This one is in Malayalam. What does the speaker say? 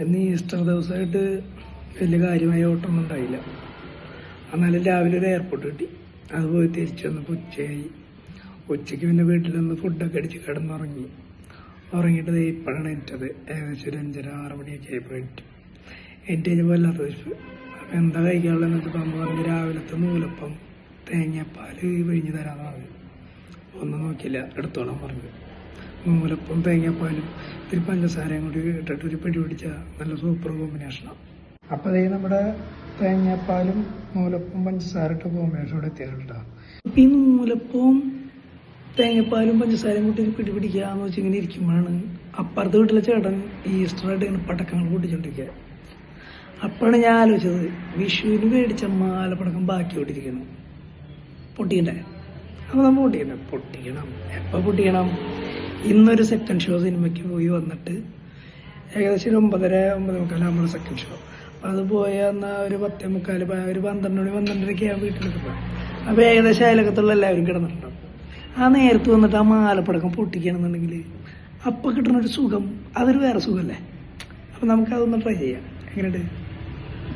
എന്ന് ഈസ്റ്റർ ദിവസമായിട്ട് വലിയ കാര്യമായ ഓട്ടമൊന്നും ഉണ്ടായില്ല. എന്നാലും രാവിലെ ഒരു എയർപോർട്ട് കിട്ടി. അത് പോയി തിരിച്ചു വന്നപ്പോൾ ഉച്ചയായി. ഉച്ചയ്ക്ക് പിന്നെ വീട്ടിൽ നിന്ന് ഫുഡൊക്കെ അടിച്ച് കിടന്നുറങ്ങി. ഉറങ്ങിയിട്ട് ഇപ്പോഴാണ് എന്റെത് ഏകദേശം ഒരു അഞ്ചര ആറ് മണിയൊക്കെ ആയപ്പോൾ എനിക്ക് എന്റെ കഴിഞ്ഞപ്പോൾ വല്ലാത്ത വിശപ്പ് അപ്പം എന്താ കഴിക്കാനുള്ളതെന്ന് വെച്ചപ്പോൾ അമ്മ പറഞ്ഞ് രാവിലത്തെ നൂലപ്പം തേങ്ങാപ്പാൽ പിഴിഞ്ഞ് തരാമെന്ന് പറഞ്ഞു. ഒന്നും നോക്കിയില്ല. എടുത്തോളാം പറഞ്ഞു. നൂലപ്പം തേങ്ങാപ്പാലും ഇത്തിരി പഞ്ചസാരയും കൂടി ഇട്ടിട്ട് ഒരു പിടി പിടിച്ച നല്ല സൂപ്പർ കോമ്പിനേഷനാണ് അപ്പോൾ അതേ നമ്മുടെ തേങ്ങാപ്പാലും മൂലപ്പും പഞ്ചസാര ഇട്ട കോമ്പിനേഷൻ ഇവിടെ എത്തിയിട്ടുണ്ടാവും ഇപ്പം ഈ മൂലപ്പവും തേങ്ങാപ്പാലും പഞ്ചസാരയും കൂട്ടി പിടി പിടി പിടിക്കാന്ന് വെച്ച് ഇങ്ങനെ ഇരിക്കുമ്പോഴാണ് അപ്പുറത്തെ വീട്ടിലെ ചേട്ടൻ ഈസ്റ്ററായിട്ട് ഇങ്ങനെ പടക്കങ്ങൾ പൊട്ടിച്ചോണ്ടിരിക്കുക. അപ്പോഴാണ് ഞാൻ ആലോചിച്ചത് വിഷുവിന് മേടിച്ച മാലപ്പടക്കം ബാക്കി കൊണ്ടിരിക്കണം പൊട്ടിക്കണ്ടേ? അപ്പോൾ നമ്മൾ പൊട്ടിക്കണം. പൊട്ടിക്കണം. എപ്പോൾ പൊട്ടിക്കണം? ഇന്നൊരു സെക്കൻഡ് ഷോ സിനിമയ്ക്ക് പോയി വന്നിട്ട് ഏകദേശം ഒമ്പതര ഒമ്പത് മുക്കാലാകുമ്പോൾ സെക്കൻഡ് ഷോ അത് പോയ എന്നാൽ ഒരു പത്തേ മുക്കാൽ ഒരു പന്ത്രണ്ട് മണി പന്ത്രണ്ടരയ്ക്ക് ഞാൻ വീട്ടിലേക്ക് പോയി. അപ്പോൾ ഏകദേശം അയലക്കത്തുള്ള എല്ലാവരും കിടന്നിട്ടുണ്ടാവും. ആ നേരത്ത് വന്നിട്ട് ആ മാലപ്പടക്കം പൊട്ടിക്കണമെന്നുണ്ടെങ്കിൽ അപ്പം കിട്ടുന്നൊരു സുഖം അതൊരു വേറെ സുഖമല്ലേ അപ്പം നമുക്കതൊന്ന് ട്രൈ ചെയ്യാം. എങ്ങനെയുണ്ട്?